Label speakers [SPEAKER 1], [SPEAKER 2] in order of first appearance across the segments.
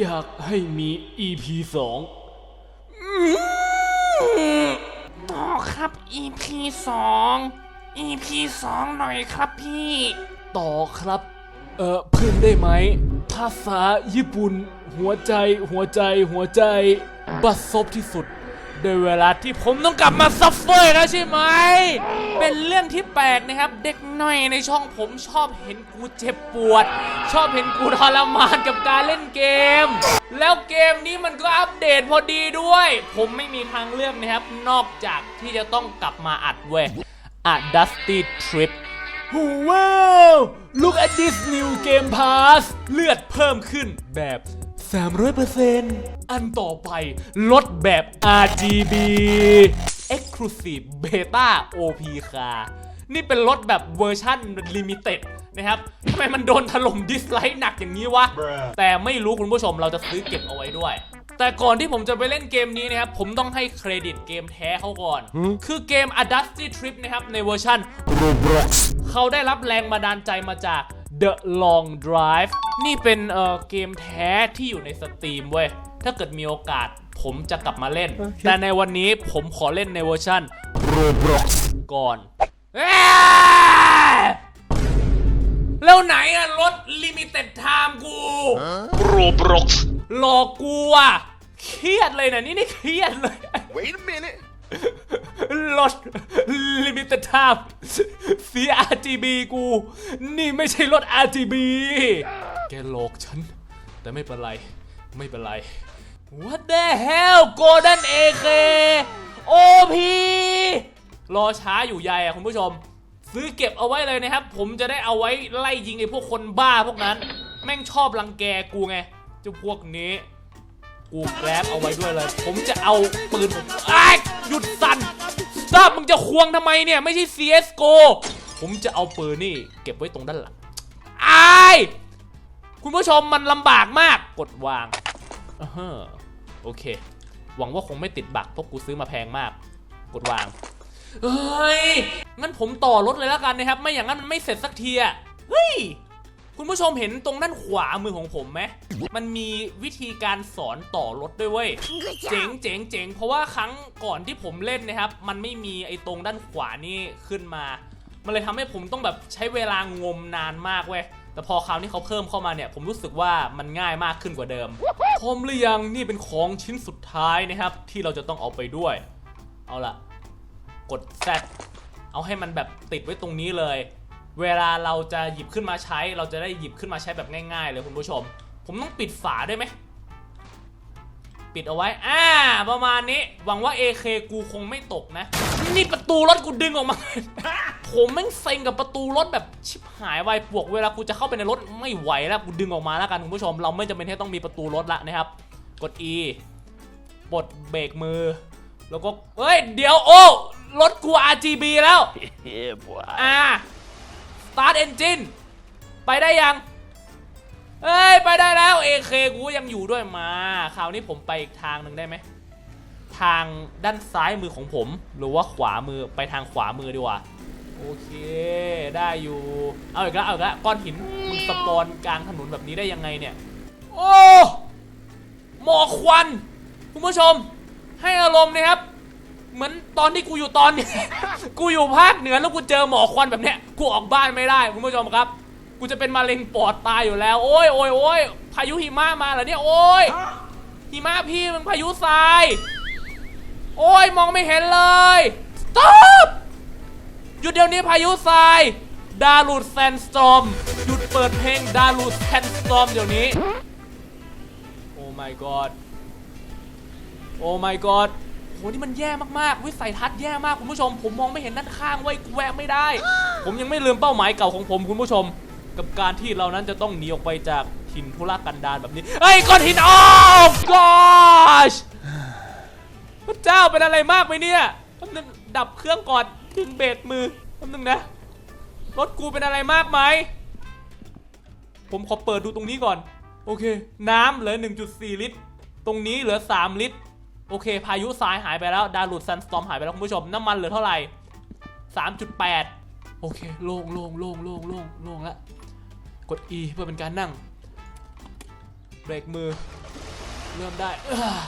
[SPEAKER 1] อยากให้มี EP สอง
[SPEAKER 2] ต่อครับ EP 2 EP 2หน่อยครับพี่
[SPEAKER 1] ต่อครับ เออเพิ่มได้ไหม ภาษาญี่ปุ่น หัวใจหัวใจหัวใจ บัดซบที่สุด
[SPEAKER 2] ได้เวลาที่ผมต้องกลับมาซัฟเฟอร์แล้วใช่ไหม เป็นเรื่องที่แปลกนะครับ เด็กน้อยในช่องผมชอบเห็นกูเจ็บปวด ชอบเห็นกูทรมานกับการเล่นเกม แล้วเกมนี้มันก็อัปเดตพอดีด้วย ผมไม่มีทางเลือกนะครับ นอกจากที่จะต้องกลับมาอัดเว้ยอัด Dusty Trip
[SPEAKER 1] ว้าว look at this new game pass
[SPEAKER 2] เลือดเพิ่มขึ้นแบบ 300%อันต่อไปลดแบบ RGB Exclusive Beta OP คานี่เป็นรถแบบเวอร์ชั่น Limited นะครับทำไมมันโดนถล่มดิสไลค์หนักอย่างนี้วะ แต่ไม่รู้คุณผู้ชมเราจะซื้อเก็บเอาไว้ด้วย แต่ก่อนที่ผมจะไปเล่นเกมนี้นะครับ ผมต้องให้เครดิตเกมแท้เขาก่อน คือเกม A Dusty Trip นะครับ ในเวอร์ชันเขาได้รับแรงบันดาลใจมาจาก The Long Drive นี่เป็นเอ่อเกมแท้ที่อยู่ในสตรีมเว้ย ถ้าเกิดมีโอกาสผมจะกลับมาเล่น แต่ในวันนี้ผมขอเล่นในเวอร์ชัน Roblox ก่อนเอ้ยแล้วไหนอะรถ Limited Time กู
[SPEAKER 3] Roblox.
[SPEAKER 2] หลอกกูอะเครียดเลยนะนี่นี่เครียดเลย
[SPEAKER 3] Wait a minute.
[SPEAKER 2] รถ Limited Time สี RGB กู นี่ไม่ใช่รถ RGB แกหลอกฉัน แต่ไม่เป็นไร ไม่เป็นไร What the hell Golden AK OP รอช้าอยู่ใยอะคุณผู้ชม ซื้อเก็บเอาไว้เลยนะครับ ผมจะได้เอาไว้ไล่ยิงไอ้พวกคนบ้าพวกนั้น แม่งชอบรังแกกูไงเจ้าพวกนี้กูแกร็บเอาไว้ด้วยเลย ผมจะเอาปืนผมไอ้ายหยุดสั่นทราบมึงจะควงทำไมเนี่ย ไม่ใช่ CSGO ผมจะเอาปืนนี่ เก็บไว้ตรงด้านหลังไอ้คุณผู้ชมมันลำบากมากกดวางอโอเค หวังว่าคงไม่ติดบักเพราะกูซื้อมาแพงมาก กดวางเฮ้ยงั้นผมต่อรถเลยแล้วกันนะครับ ไม่อย่างนั้นมันไม่เสร็จสักทีอะเฮ้ยคุณผู้ชมเห็นตรงด้านขวามือของผมไหมมันมีวิธีการสอนต่อรถด้วยเว้ย เจ๋งเจ๋งเจ๋งเพราะว่าครั้งก่อนที่ผมเล่นนะครับ มันไม่มีไอ้ตรงด้านขวานี่ขึ้นมา มันเลยทำให้ผมต้องแบบใช้เวลางมนานมากเว้ยแต่พอคราวนี้เขาเพิ่มเข้ามาเนี่ย ผมรู้สึกว่ามันง่ายมากขึ้นกว่าเดิมพร้อมหรือยังนี่เป็นของชิ้นสุดท้ายนะครับ ที่เราจะต้องเอาไปด้วย เอาล่ะ กด Z เอาให้มันแบบติดไว้ตรงนี้เลย เวลาเราจะหยิบขึ้นมาใช้ เราจะได้หยิบขึ้นมาใช้แบบง่าย ๆ เลยคุณผู้ชม ผมต้องปิดฝาด้วยไหม ปิดเอาไว้ อ่า ประมาณนี้ หวังว่า AK กูคงไม่ตกนะ นี่ประตูรถกูดึงออกมา ผมแม่งเซ็งกับประตูรถแบบชิบหายไวปวกเวลากูจะเข้าไปในรถไม่ไหวแล้วกูดึงออกมาแล้วกันคุณผู้ชม เราไม่จำเป็นที่ต้องมีประตูรถละนะครับ กด E ปลดเบรกมือ แล้วก็ เฮ้ย เดี๋ยวโอ้ รถกู RGB แล้ว
[SPEAKER 3] Yeah, boy.
[SPEAKER 2] อ่า start engine ไปได้ยัง เอ้ยไปได้แล้ว AK กูยังอยู่ด้วยมาคราวนี้ผมไปอีกทางหนึ่งได้ไหมทางด้านซ้ายมือของผม หรือว่าขวามือไปทางขวามือดีกว่าโอเคได้อยู่ เอาอีกแล้วเอาอีกแล้วก้อนหินมึงสปอนกลางถนนแบบนี้ได้ยังไงเนี่ย โอ้หมอกควันคุณผู้ชม ให้อารมณ์นะครับ เหมือนตอนที่กูอยู่ตอนนี้ กูอยู่ภาคเหนือแล้วกูเจอหมอกควันแบบเนี้ยกูออกบ้านไม่ได้คุณผู้ชมครับ กูจะเป็นมะเร็งปอดตายอยู่แล้ว โอ้ยโอ้ยโอ้ยพายุหิมะมาเหรอเนี่ยโอ้ยหิมะพี่มันพายุทราย โอ้ยมองไม่เห็นเลย stop หยุดเดี๋ยวนี้พายุทรายดารูดแซนสตอมหยุดเปิดเพลงดารูดแซนสตอมเดี๋ยวนี้ โอ้ my god โอ้ my god โหนี่มันแย่มากๆ วิสัยทัศน์แย่มากคุณผู้ชม ผมมองไม่เห็นด้านข้างไว้ยกูแวะไม่ได้ ผมยังไม่ลืมเป้าหมายเก่าของผมคุณผู้ชม กับการที่เรานั้นจะต้องหนีออกไปจากถิ่นทุรกันดารแบบนี้เฮ้ยก้อนหินออฟ gosh พระเจ้าเป็นอะไรมากไหมเนี่ยแป๊บนึงดับเครื่องก่อนดึงเบรมือแป๊บนึงนะรถกูเป็นอะไรมากไหมผมขอเปิดดูตรงนี้ก่อน โอเค น้ำเหลือ 1.4 ลิตร ตรงนี้เหลือ 3 ลิตร โอเค พายุทรายหายไปแล้ว ดารูดซันสตอมหายไปแล้วคุณผู้ชม น้ำมันเหลือเท่าไหร่ 3.8 โอเค โล่งโล่งโล่งโล่งโล่งโล่งแล้ว กด E เพื่อเป็นการนั่ง เบรกมือ เริ่มได้เอ้อ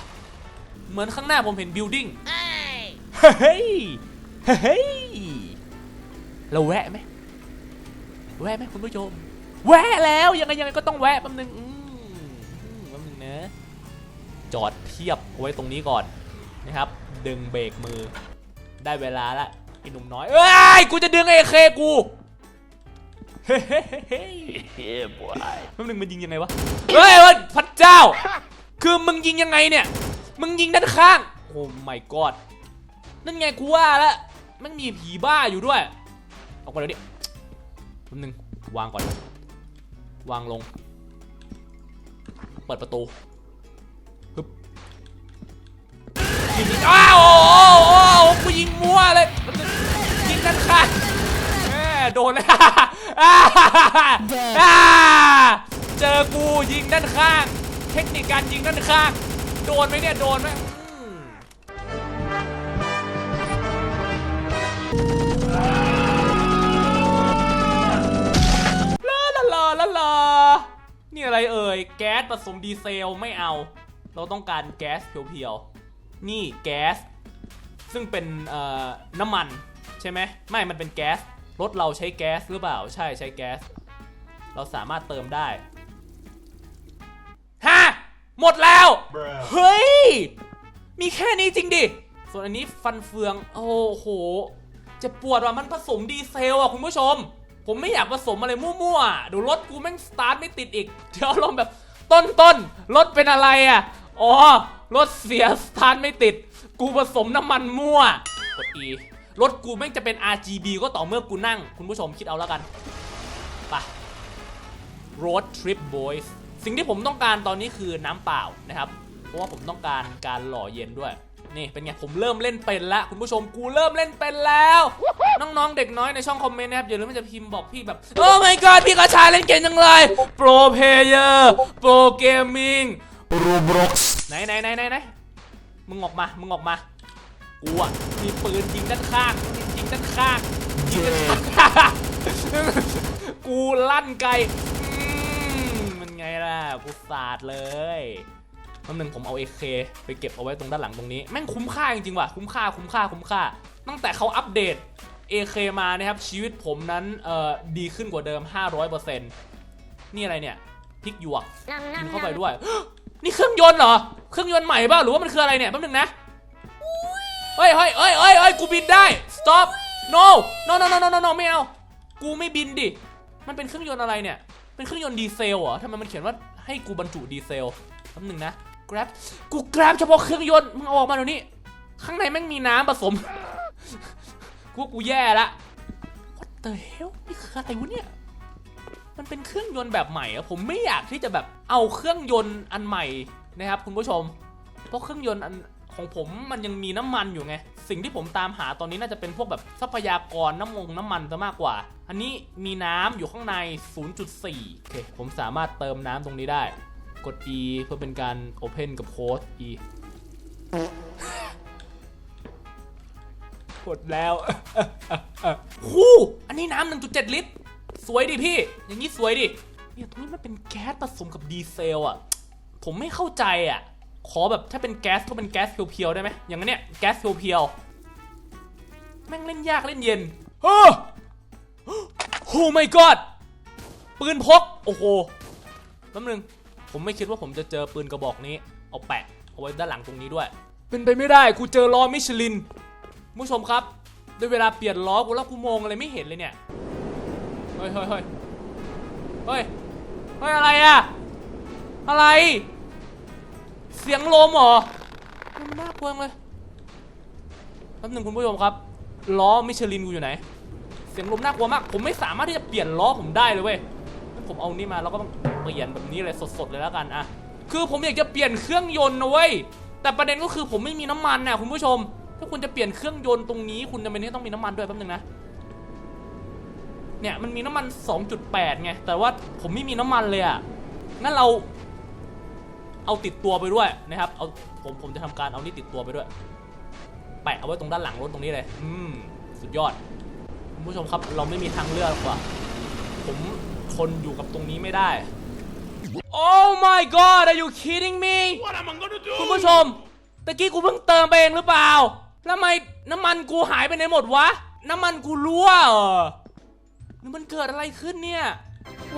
[SPEAKER 2] เหมือนข้างหน้าผมเห็นบิลดิ้งเฮ้ย เฮ้ย เราแวะไหม แวะไหมคุณผู้ชม แวะแล้ว ยังไงยังไงก็ต้องแวะแป๊บนึงอืมอืมแป๊บนึงนะ จอดเทียบเอาไว้ตรงนี้ก่อนนะครับ ดึงเบรกมือ ได้เวลาละไอ้หนุ่มน้อย เอ้ย กูจะดึงเอเคกู เฮ้ยเฮ้ยเฮ้ย
[SPEAKER 3] Yeah, boy.
[SPEAKER 2] แป๊บนึงมันยิงยังไงวะ เฮ้ยเฮ้ยพระเจ้า คือมึงยิงยังไงเนี่ย มึงยิงด้านข้าง โอ้ my god นั่นไงกูว่าล้วมันมีผีบ้าอยู่ด้วยออกมาเดี๋ยวนี้แป๊บนึงวางก่อน วางลง เปิดประตูฮึบยิงอ้าวโอ้โหกูยิงมั่วเลยยิงด้านข้างแหมโดนเลย อ่าอ่าเจอกูยิงด้านข้าง เทคนิคการยิงด้านข้าง โดนไหมเนี่ยโดนไหมอืมลาลาลาลาลานี่อะไรเอ่ย แก๊สผสมดีเซลไม่เอา เราต้องการแก๊สเพียวๆ นี่แก๊ส ซึ่งเป็นเอ่อน้ำมันใช่ไหม ไม่ มันเป็นแก๊ส รถเราใช้แก๊สหรือเปล่า ใช่ใช้แก๊ส เราสามารถเติมได้ฮะหมดแล้ว เฮ้ย มีแค่นี้จริงดิ ส่วนอันนี้ฟันเฟือง โอ้โหเจะปวดว่ะมันผสมดีเซลอะคุณผู้ชม ผมไม่อยากผสมอะไรมั่วๆอะเดี๋ยวรถกูแม่งสตาร์ทไม่ติดอีก เดี๋ยวลองแบบต้นต้นๆรถเป็นอะไรอะ อ๋อ รถเสียสตาร์ทไม่ติด กูผสมน้ำมันมั่ว กด E รถกูแม่งจะเป็น RGB ก็ต่อเมื่อกูนั่ง คุณผู้ชมคิดเอาแล้วกันไป Road Trip Boys สิ่งที่ผมต้องการตอนนี้คือน้ำเปล่านะครับ เพราะว่าผมต้องการการหล่อเย็นด้วย นี่เป็นไงผมเริ่มเล่นเป็นล้วคุณผู้ชมกูเริ่มเล่นเป็นแล้ว น้องๆเด็กน้อยในช่องคอมเมนต์นะครับอย่าลืมจะพิมพ์บอกพี่แบบโอ้ my god พี่กระชายเล่นเก่งจังเลย Pro Player Pro Gaming
[SPEAKER 3] Roblox.
[SPEAKER 2] ไหนไหนไหนไหนไหนมึงออกมา มึงออกมา กูอะมีปืนยิงด้านข้างยิงด้านข้างยิงด้านข้างกูลั่นไกลอืมมันไงล่ะกูสาดเลยแป๊บนึงผมเอา AK ไปเก็บเอาไว้ตรงด้านหลังตรงนี้ แม่งคุ้มค่าจริงๆว่ะคุ้มค่าคุ้มค่าคุ้มค่า ตั้งแต่เขาอัปเดต AK มานะครับ ชีวิตผมนั้นเอ่อดีขึ้นกว่าเดิม 500%นี่อะไรเนี่ยพริกหยวกกินเข้าไปด้วย นี่เครื่องยนต์เหรอ เครื่องยนต์ใหม่ป่ะหรือว่ามันคืออะไรเนี่ยแป๊บนึงนะ เฮ้ยเฮ้ยเฮ้ยเฮ้ยเฮ้ยกูบินได้ stop no no no no no no no ไม่เอา กูไม่บินดิ มันเป็นเครื่องยนต์อะไรเนี่ย เป็นเครื่องยนต์ดีเซลเหรอทำไมมันเขียนว่าให้กูบรรจุดีเซลแป๊บนึงนะ grab กู grab เฉพาะเครื่องยนต์ มึงเอาออกมาเดี๋ยวนี้ ข้างในแม่งมีน้ำผสม กูว่ากูแย่ละ what the hell นี่คืออะไรวะเนี่ย มันเป็นเครื่องยนต์แบบใหม่อะผมไม่อยากที่จะแบบเอาเครื่องยนต์อันใหม่นะครับคุณผู้ชม เพราะเครื่องยนต์อัน ของผมมันยังมีน้ำมันอยู่ไง สิ่งที่ผมตามหาตอนนี้น่าจะเป็นพวกแบบทรัพยากรน้ำมงน้ำมันซะมากกว่า อันนี้มีน้ำอยู่ข้างใน 0.4 โอเค ผมสามารถเติมน้ำตรงนี้ได้ กด E เพื่อเป็นการ Open กับโค้ด E กดแล้วคู่อันนี้น้ำ 1.7 ลิตร สวยดิพี่ อย่างนี้สวยดิ เนี่ยตรงนี้มันเป็นแก๊สผสมกับดีเซลอะ ผมไม่เข้าใจอะ ขอแบบถ้าเป็นแก๊สก็เป็นแก๊สเพียวๆได้ไหมอย่างนั้นเนี่ยแก๊สเพียวๆแม่งเล่นยากเล่นเย็นโอ้โอ้ my god ปืนพก โอ้โหแป๊บนึง ผมไม่คิดว่าผมจะเจอปืนกระบอกนี้ เอาแปะเอาไว้ด้านหลังตรงนี้ด้วย เป็นไปไม่ได้กูเจอล้อมิชลินผู้ชมครับด้วยเวลาเปลี่ยนล้อกูแล้วกูมองอะไรไม่เห็นเลยเนี่ยเฮ้ยเฮ้ยเฮ้ยเฮ้ยเฮ้ยอะไรอะอะไร เสียงลมเหรอมันน่ากลัวเลยแป๊บนึงคุณผู้ชมครับ ล้อมิชลินกูอยู่ไหน เสียงลมน่ากลัวมาก ผมไม่สามารถที่จะเปลี่ยนล้อผมได้เลยเว้ยผมเอานี่มาแล้วก็ต้องเปลี่ยนแบบนี้เลยสดๆเลยแล้วกันอะคือผมอยากจะเปลี่ยนเครื่องยนต์นะเว้ยแต่ประเด็นก็คือผมไม่มีน้ำมันน่ะคุณผู้ชม ถ้าคุณจะเปลี่ยนเครื่องยนต์ตรงนี้ คุณจำเป็นที่ต้องมีน้ำมันด้วยแป๊บนึงนะเนี่ยมันมีน้ำมัน 2.8 ไง แต่ว่าผมไม่มีน้ำมันเลยอะงั้นเรา เอาติดตัวไปด้วยนะครับ เอาผมผมจะทำการเอานี่ติดตัวไปด้วย แปะเอาไว้ตรงด้านหลังรถตรงนี้เลย อืม สุดยอดคุณผู้ชมครับ เราไม่มีทางเลือกกว่า ผมทนอยู่กับตรงนี้ไม่ได้ Oh my god are you kidding me คุณผู้ชมตะกี้กูเพิ่งเติมไปเองหรือเปล่าแล้วทำไมน้ำมันกูหายไปไหนหมดวะ น้ำมันกูรั่วเหรอหรือมันเกิดอะไรขึ้นเนี่ย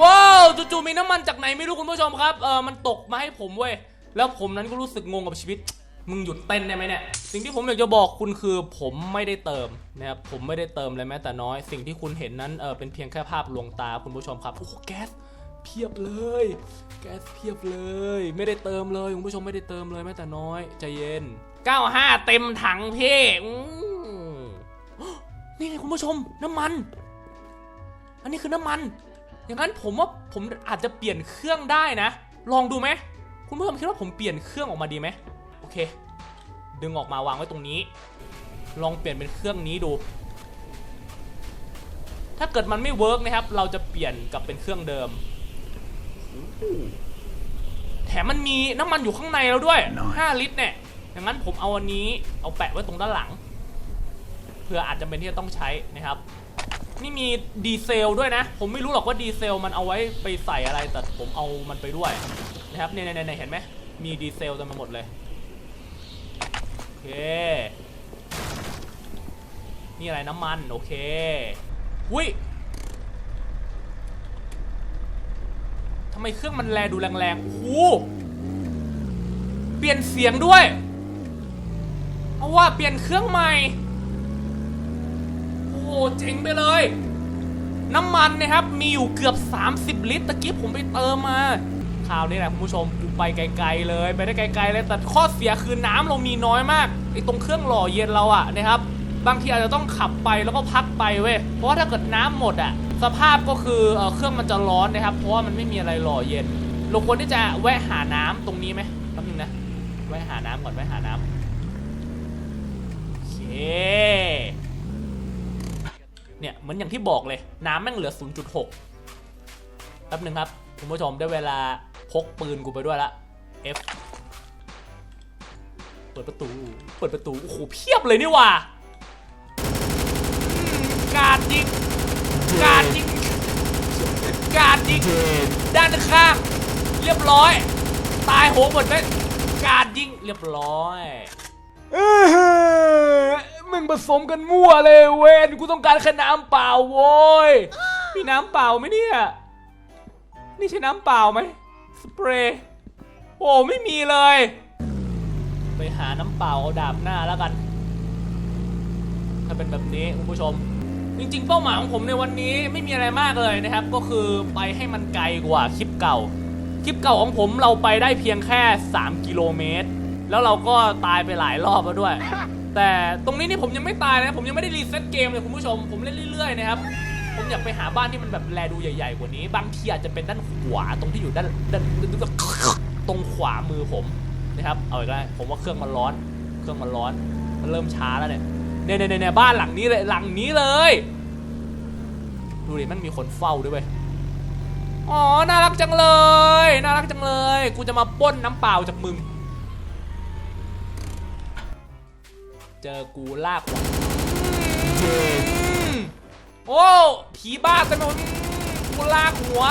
[SPEAKER 2] ว้าวจู่ๆมีน้ำมันจากไหนไม่รู้คุณผู้ชมครับเออมันตกมาให้ผมเว้ยแล้วผมนั้นก็รู้สึกงงกับชีวิต มึงหยุดเต้นได้ไหมเนี่ยสิ่งที่ผมอยากจะบอกคุณคือผมไม่ได้เติมนะครับผมไม่ได้เติมเลยแม้แต่น้อย สิ่งที่คุณเห็นนั้นเออเป็นเพียงแค่ภาพลวงตาคุณผู้ชมครับโอ้แก๊สเพียบเลย แก๊สเพียบเลย ไม่ได้เติมเลยคุณผู้ชมไม่ได้เติมเลยแม้แต่น้อยใจเย็น 95 เต็มถังพี่นี่ไงคุณผู้ชมน้ำมัน อันนี้คือน้ำมัน อย่างนั้นผมว่าผมอาจจะเปลี่ยนเครื่องได้นะ ลองดูไหมคุณผู้ชมคิดว่าผมเปลี่ยนเครื่องออกมาดีไหมโอเค ดึงออกมาวางไว้ตรงนี้ ลองเปลี่ยนเป็นเครื่องนี้ดู ถ้าเกิดมันไม่เวิร์กนะครับ เราจะเปลี่ยนกลับเป็นเครื่องเดิม แถมมันมีน้ำมันอยู่ข้างในแล้วด้วย 5 ลิตรเนี่ยอย่างนั้นผมเอาอันนี้เอาแปะไว้ตรงด้านหลัง เพื่ออาจจะเป็นที่จะต้องใช้นะครับ นี่มีดีเซลด้วยนะ ผมไม่รู้หรอกว่าดีเซลมันเอาไว้ไปใส่อะไร แต่ผมเอามันไปด้วยนะครับเนี่ยเนี่ยเนี่ยเห็นไหมมีดีเซลเต็มไปหมดเลย โอเค นี่อะไรน้ำมัน โอเคหุยทำไมเครื่องมันแลดูแรงๆโอ้โหเปลี่ยนเสียงด้วย เอาว่าเปลี่ยนเครื่องใหม่ เจ๋งไปเลย น้ำมันนะครับมีอยู่เกือบ 30 ลิตรตะกี้ผมไปเติมมาคราวนี้แหละคุณผู้ชมกูไปไกลๆเลย ไปได้ไกลๆเลยแต่ข้อเสียคือน้ำเรามีน้อยมากไอ้ตรงเครื่องหล่อเย็นเราอะนะครับบางทีอาจจะต้องขับไปแล้วก็พักไปเว้ยเพราะว่าถ้าเกิดน้ำหมดอะสภาพก็คือเครื่องมันจะร้อนนะครับ เพราะว่ามันไม่มีอะไรหล่อเย็นเราควรที่จะแวะหาน้ำตรงนี้ไหมแป๊บนึงนะแวะหาน้ำก่อนแวะหาน้ำโอเค เนี่ยเหมือนอย่างที่บอกเลย น้ำแม่งเหลือ 0.6 แป๊บหนึ่งครับ คุณผู้ชมได้เวลาพกปืนกูไปด้วยละ F เปิดประตู เปิดประตู โอ้โห เพียบเลยนี่ว่าการยิง การยิง การยิง ด้านข้าง เรียบร้อย ตายโหงหมดเลยการยิง เรียบร้อย
[SPEAKER 1] มึงผสมกันมั่วเลยเวนกูต้องการแค่น้ำเปล่าโว้ย
[SPEAKER 2] มีน้ำเปล่าไหมเนี่ย นี่ใช่น้ำเปล่าไหมสเปรย์ โอ้ไม่มีเลย ไปหาน้ำเปล่าเอาดาบหน้าแล้วกัน ถ้าเป็นแบบนี้คุณผู้ชม จริงๆ เป้าหมายของผมในวันนี้ไม่มีอะไรมากเลยนะครับ ก็คือไปให้มันไกลกว่าคลิปเก่า คลิปเก่าของผมเราไปได้เพียงแค่ 3 กิโลเมตร แล้วเราก็ตายไปหลายรอบแล้วด้วย แต่ตรงนี้นี่ผมยังไม่ตายนะผมยังไม่ได้รีเซ็ตเกมเลยคุณผู้ชม ผมเล่นเรื่อยๆนะครับผมอยากไปหาบ้านที่มันแบบแลดูใหญ่ๆกว่านี้ บางทีอาจจะเป็นด้านขวาตรงที่อยู่ด้านด้านตรงขวามือผมนะครับเอาอีกแล้วผมว่าเครื่องมันร้อน เครื่องมันร้อน มันเริ่มช้าแล้วเนี่ยเนี่ยเนี่ยเนี่ยบ้านหลังนี้เลยหลังนี้เลยดูดิมันมีคนเฝ้าด้วยเวยอ๋อน่ารักจังเลย น่ารักจังเลย กูจะมาป้นน้ำเปล่าจากมึง เจอกูลากหัวอืมโอ้ผีบ้ากันหมดอืมกูลากหัว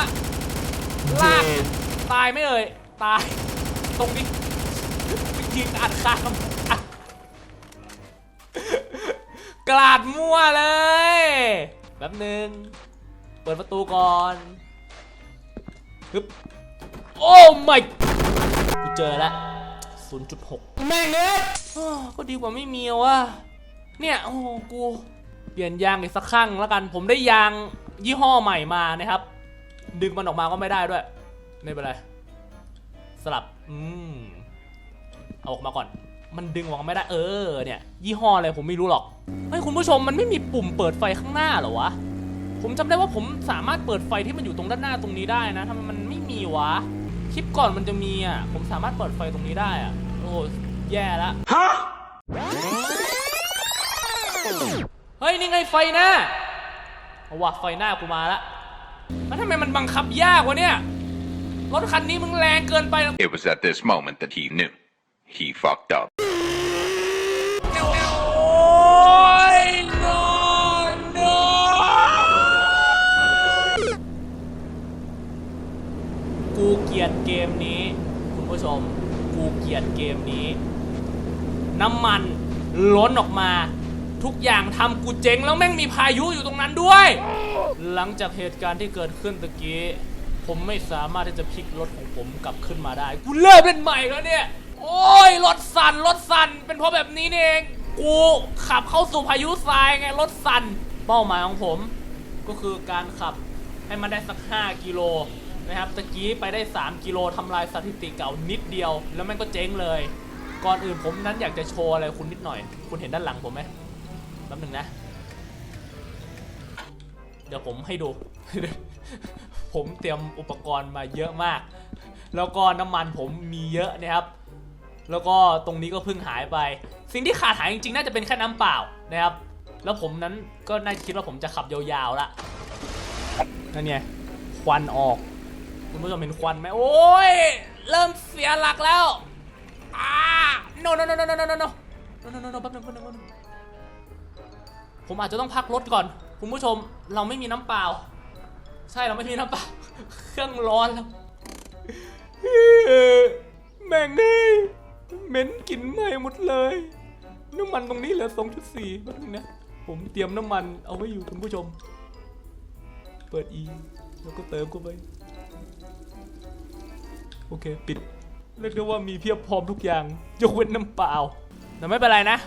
[SPEAKER 2] ลาก ตายไหม่เอ่ยตาย ตรงนี้ไปยิงอัดคามอะกลาดมั่วเลยแป๊บหนึ่งเปิดประตูก่อนฮึบโอ้ my กูเจอแล้ว0.6
[SPEAKER 1] แม่งเอ้ย
[SPEAKER 2] อ้อ ก็ดีกว่าไม่มีว่ะเนี่ยโอ้โหกูเปลี่ยนยางอีกสักครั้งแล้วกัน ผมได้ยางยี่ห้อใหม่มานะครับ ดึงมันออกมาก็ไม่ได้ด้วยไม่เป็นไรสลับอืมเอาออกมาก่อน มันดึงออกมาไม่ได้เออเนี่ย ยี่ห้ออะไรผมไม่รู้หรอกเฮ้ยคุณผู้ชมมันไม่มีปุ่มเปิดไฟข้างหน้าเหรอวะผมจำได้ว่าผมสามารถเปิดไฟที่มันอยู่ตรงด้านหน้าตรงนี้ได้นะทำไมมันไม่มีวะคลิปก่อนมันจะมีอะผมสามารถเปิดไฟตรงนี้ได้อะโอ้ แย่ละเฮ้ย นี่ไงไฟหน้าเอาว่ะไฟหน้ากูมาละแล้วทำไมมันบังคับยากวะเนี่ย รถคันนี้มึงแรงเกินไปนะ
[SPEAKER 4] It was at this moment that he knew. He fucked up.
[SPEAKER 2] โอ้ย no no กูเกลียด ล้นออกมา ทุกอย่างทำกูเจ๊งแล้วแม่งมีพายุอยู่ตรงนั้นด้วย หลังจากเหตุการณ์ที่เกิดขึ้นตะกี้ ผมไม่สามารถที่จะพลิกรถของผมกลับขึ้นมาได้ กูเริ่มเล่นใหม่แล้วเนี่ย โอ้ยรถสั่นรถสั่นเป็นเพราะแบบนี้นี่เอง กูขับเข้าสู่พายุทรายไงรถสั่น เป้าหมายของผม ก็คือการขับให้มันได้สัก 5 กิโลนะครับตะกี้ไปได้ 3 กิโลทำลายสถิติเก่านิดเดียว แล้วแม่งก็เจ๊งเลย ก่อนอื่นผมนั้นอยากจะโชว์อะไรคุณนิดหน่อย คุณเห็นด้านหลังผมไหมแป๊บหนึงนะ เดี๋ยวผมให้ดู ผมเตรียมอุปกรณ์มาเยอะมาก แล้วก็น้ำมันผมมีเยอะนะครับ แล้วก็ตรงนี้ก็เพิ่งหายไป สิ่งที่ขาดหายจริงๆ น่าจะเป็นแค่น้ำเปล่านะครับ แล้วผมนั้นก็น่าจะคิดว่าผมจะขับยาวๆละนั่นไงควันออก คุณผู้ชมเห็นควันไหมโอ้ย เริ่มเสียหลักแล้ว อ่า no no no no no no no no no no no no แป๊บนึงแป๊บนึงแป๊บนึงผมอาจจะต้องพักรถก่อน คุณผู้ชมเราไม่มีน้ำเปล่า ใช่เราไม่มีน้ำเปล่า เครื่องร้อนแล้วแม่งเอ้ยเหม็นกลิ่นไหม้หมดเลย น้ำมันตรงนี้เหลือ2.4แป๊บนึงนะผมเตรียมน้ำมันเอาไว้อยู่คุณผู้ชม เปิด E แล้วก็เติมเข้าไป โอเค ปิด เรียกได้ว่ามีเพียบพร้อมทุกอย่างยกเว้นน้ำเปล่า แต่ไม่เป็นไรนะ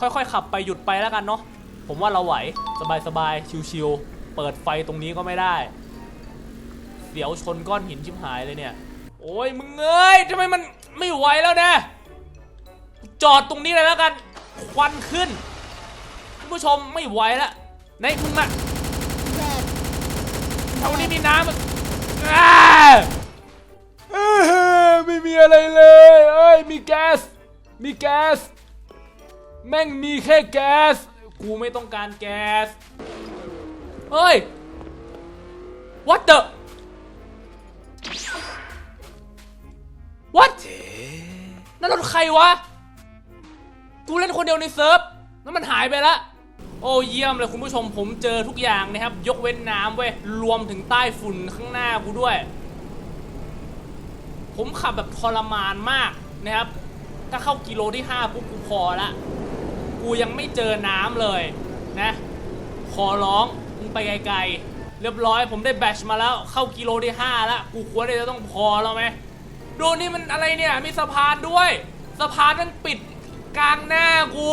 [SPEAKER 2] ค่อยๆ ขับไปหยุดไปแล้วกันเนาะผมว่าเราไหวสบายๆชิวๆเปิดไฟตรงนี้ก็ไม่ได้เดี๋ยวชนก้อนหินชิบหายเลยเนี่ย โอ้ยมึงเอ้ยทำไมมันไม่ไหวแล้วนะ จอดตรงนี้เลยแล้วกัน ควันขึ้นคุณผู้ชมไม่ไหวแล้วไหนมึงมาแถวนี้มีน้ำมันอ้า
[SPEAKER 1] เอ้ย ไม่มีอะไรเลยเอ้ยมีแก๊ส มีแก๊ส แม่งมีแค่แก๊ส
[SPEAKER 2] กูไม่ต้องการแก๊สเฮ้ย what the what นั่นรถใครวะ กูเล่นคนเดียวในเซิร์ฟแล้วมันหายไปละโอ้เยี่ยมเลยคุณผู้ชมผมเจอทุกอย่างนะครับ ยกเว้นน้ำเว้ย รวมถึงใต้ฝุ่นข้างหน้ากูด้วย ผมขับแบบทรมานมากนะครับ ถ้าเข้ากิโลที่ 5 ปุ๊บกูพอละ กูยังไม่เจอน้ำเลยนะ ขอร้องมึงไปไกลๆ เรียบร้อยผมได้แบตชมาแล้ว เข้ากิโลที่5แล้วกูควรจะต้องพอแล้วไหมดูนี่มันอะไรเนี่ย มีสะพานด้วย สะพานมันปิดกลางหน้ากู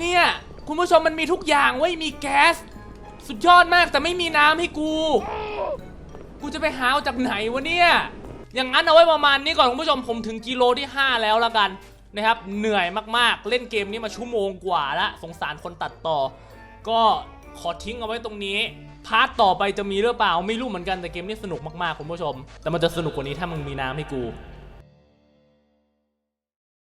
[SPEAKER 2] เนี่ย คุณผู้ชมมันมีทุกอย่างเว้มีแก๊ส สุดยอดมากแต่ไม่มีน้ำให้กู กูจะไปหาจากไหนวะเนี่ย อย่างนั้นเอาไว้ประมาณนี้ก่อนคุณผู้ชมผมถึงกิโลที่ 5 แล้วละกันนะครับเหนื่อยมากๆ เล่นเกมนี้มาชั่วโมงกว่าละสงสารคนตัดต่อ ก็ขอทิ้งเอาไว้ตรงนี้พาร์ทต่อไปจะมีหรือเปล่าไม่รู้เหมือนกันแต่เกมนี้สนุกมากๆคุณผู้ชม แต่มันจะสนุกกว่านี้ถ้ามึงมีน้ำให้กู